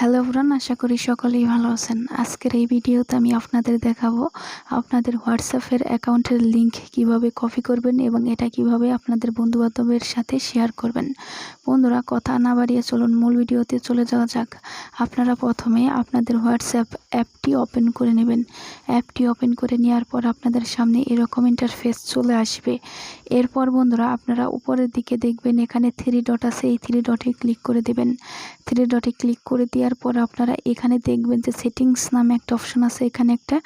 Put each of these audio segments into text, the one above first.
Hello bran আশা করি সকলেই ভালো আছেন। আজকের এই ভিডিওতে আমি আপনাদের দেখাবো আপনাদের হোয়াটসঅ্যাপের অ্যাকাউন্টের লিংক কীভাবে কপি করবেন এবং এটা কীভাবে আপনাদের বন্ধুবান্ধবের সাথে শেয়ার করবেন। বন্ধুরা, কথা না বাড়িয়ে চলুন, মূল ভিডিওতে চলে যাওয়া যাক। আপনারা প্রথমে আপনাদের হোয়াটসঅ্যাপ অ্যাপটি ওপেন করে নেবেন। অ্যাপটি ওপেন করে নেওয়ার পর আপনাদের সামনে এরকম ইন্টারফেস চলে আসবে। এরপর বন্ধুরা, আপনারা উপরের দিকে দেখবেন, এখানে থ্রি ডট আছে, এই থ্রি ডটে ক্লিক করে দেবেন। থ্রি ডটে ক্লিক করে দেওয়ার পর আপনারা এখানে দেখবেন যে সেটিংস নামে একটা অপশন আছে। এখানে একটা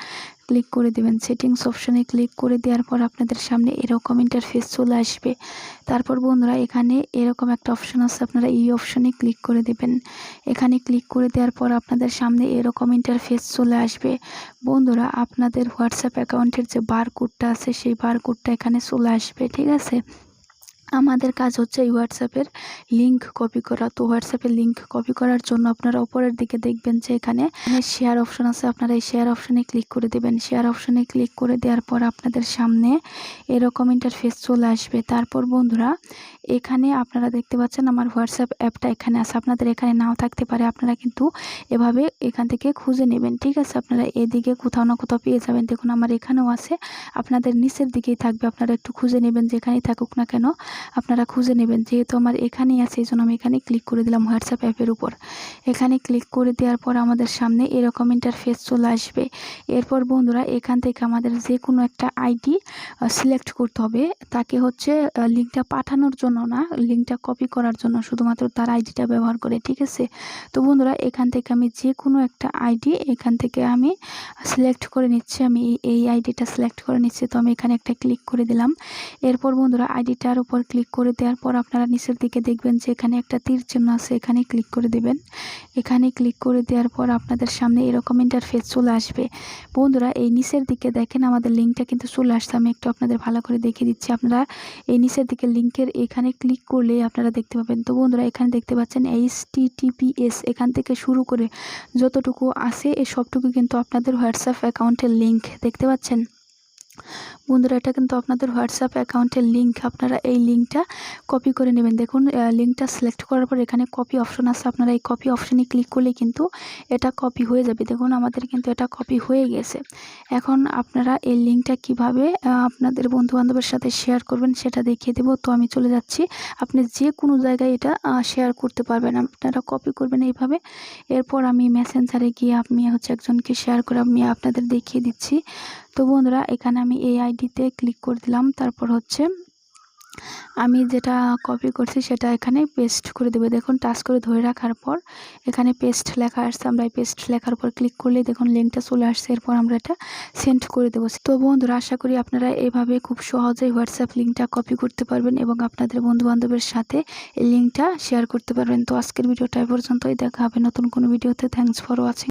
ক্লিক করে দেবেন। সেটিংস অপশনে ক্লিক করে দেওয়ার পর আপনাদের সামনে এরকম ইন্টারফেস চলে আসবে। তারপর বন্ধুরা, এখানে এরকম একটা অপশন আছে। আপনারা এই অপশনে ক্লিক করে দেবেন। এখানে ক্লিক করে দেওয়ার পর আপনাদের সামনে এরকম ইন্টারফেস চলে আসবে। বন্ধুরা, আপনাদের হোয়াটসঅ্যাপ অ্যাকাউন্টের যে বার কোডটা আছে, সেই বার কোডটা এখানে চলে আসবে। ঠিক আছে? আমাদের কাজ হচ্ছে এই হোয়াটসঅ্যাপের লিঙ্ক কপি করা। তো হোয়াটসঅ্যাপের লিঙ্ক কপি করার জন্য আপনারা উপরের দিকে দেখবেন যে এখানে শেয়ার অপশন আছে। আপনারা এই শেয়ার অপশনে ক্লিক করে দেবেন। শেয়ার অপশনে ক্লিক করে দেওয়ার পর আপনাদের সামনে এরকম ইন্টারফেস চলে আসবে। তারপর বন্ধুরা, এখানে আপনারা দেখতে পাচ্ছেন আমার হোয়াটসঅ্যাপ অ্যাপটা এখানে আছে। আপনাদের এখানে নাও থাকতে পারে। আপনারা কিন্তু এভাবে এখান থেকে খুঁজে নেবেন। ঠিক আছে, আপনারা এদিকে কোথাও না কোথাও পেয়ে যাবেন। দেখুন, আমার এখানেও আছে। আপনাদের নিচের দিকেই থাকবে। আপনারা একটু খুঁজে নেবেন যেখানেই থাকুক না কেন। আপনারা খুঁজে নেবেন। যেহেতু আমার এখানেই আছে, এই জন্য আমি এখানে ক্লিক করে দিলাম হোয়াটসঅ্যাপ অ্যাপের উপর। এখানে ক্লিক করে দেওয়ার পর আমাদের সামনে এরকম ইন্টারফেস চলে আসবে। এরপর বন্ধুরা, এখান থেকে আমাদের যে কোনো একটা আইডি সিলেক্ট করতে হবে। তাকে হচ্ছে লিঙ্কটা পাঠানোর জন্য না লিঙ্কটা কপি করার জন্য শুধুমাত্র তার আইডিটা ব্যবহার করে, ঠিক আছে? তো বন্ধুরা, এখান থেকে আমি যে কোনো একটা আইডি এখান থেকে আমি সিলেক্ট করে নিচ্ছি। আমি এই আইডিটা সিলেক্ট করে নিচ্ছি। তো আমি এখানে একটা ক্লিক করে দিলাম। এরপর বন্ধুরা আইডিটার উপর ক্লিক করে দেওয়ার পর আপনারা নিচের দিকে দেখবেন যে এখানে একটা তীর চিহ্ন আছে, এখানে ক্লিক করে দেবেন। এখানে ক্লিক করে দেওয়ার পর আপনাদের সামনে এরকম ইন্টারফেস চলে আসবে। বন্ধুরা, এই নিচের দিকে দেখেন আমাদের লিঙ্কটা কিন্তু চলে আসছে। আমি একটু আপনাদের ভালো করে দেখিয়ে দিচ্ছি। আপনারা এই নিচের দিকে লিঙ্কের এখানে ক্লিক করলে আপনারা দেখতে পাবেন। তো বন্ধুরা, এখানে দেখতে পাচ্ছেন এইচ টিটিপিএস এখান থেকে শুরু করে যতটুকু আছে এই সবটুকু কিন্তু আপনাদের হোয়াটসঅ্যাপ অ্যাকাউন্টের লিঙ্ক দেখতে পাচ্ছেন? বন্ধুরা, এটা কিন্তু আপনাদের হোয়াটসঅ্যাপ অ্যাকাউন্টের লিঙ্ক আপনারা এই লিঙ্কটা কপি করে নেবেন। দেখুন লিঙ্কটা সিলেক্ট করার পর এখানে কপি অপশন আছে। আপনারা এই কপি অপশনে ক্লিক করলে কিন্তু এটা কপি হয়ে যাবে। দেখুন, আমাদের কিন্তু এটা কপি হয়ে গেছে। এখন আপনারা এই লিঙ্কটা কীভাবে আপনাদের বন্ধুবান্ধবের সাথে শেয়ার করবেন সেটা দেখিয়ে দেবো। তো আমি চলে যাচ্ছি। আপনি যে কোনো জায়গায় এটা শেয়ার করতে পারবেন। আপনারা কপি করবেন এইভাবে। এরপর আমি মেসেঞ্জারে গিয়ে আমি হচ্ছে একজনকে শেয়ার করে আমি আপনাদের দেখিয়ে দিচ্ছি। তো বন্ধুরা, এখানে আমি এই আইডিতে ক্লিক করে দিলাম। তারপর হচ্ছে আমি যেটা কপি করছি সেটা এখানে পেস্ট করে দেবো। দেখুন টাচ করে ধরে রাখার পর এখানে পেস্ট লেখা আসছে। আমরা এই পেস্ট লেখার পর ক্লিক করলে দেখুন লিঙ্কটা চলে আসছে। এরপর আমরা এটা সেন্ড করে দেবো। তো বন্ধুরা, আশা করি আপনারা এভাবে খুব সহজেই হোয়াটসঅ্যাপ লিঙ্কটা কপি করতে পারবেন এবং আপনাদের বন্ধুবান্ধবের সাথে এই লিঙ্কটা শেয়ার করতে পারবেন। তো আজকের ভিডিওটা পর্যন্তই। দেখা হবে নতুন কোনো ভিডিওতে। Thanks for watching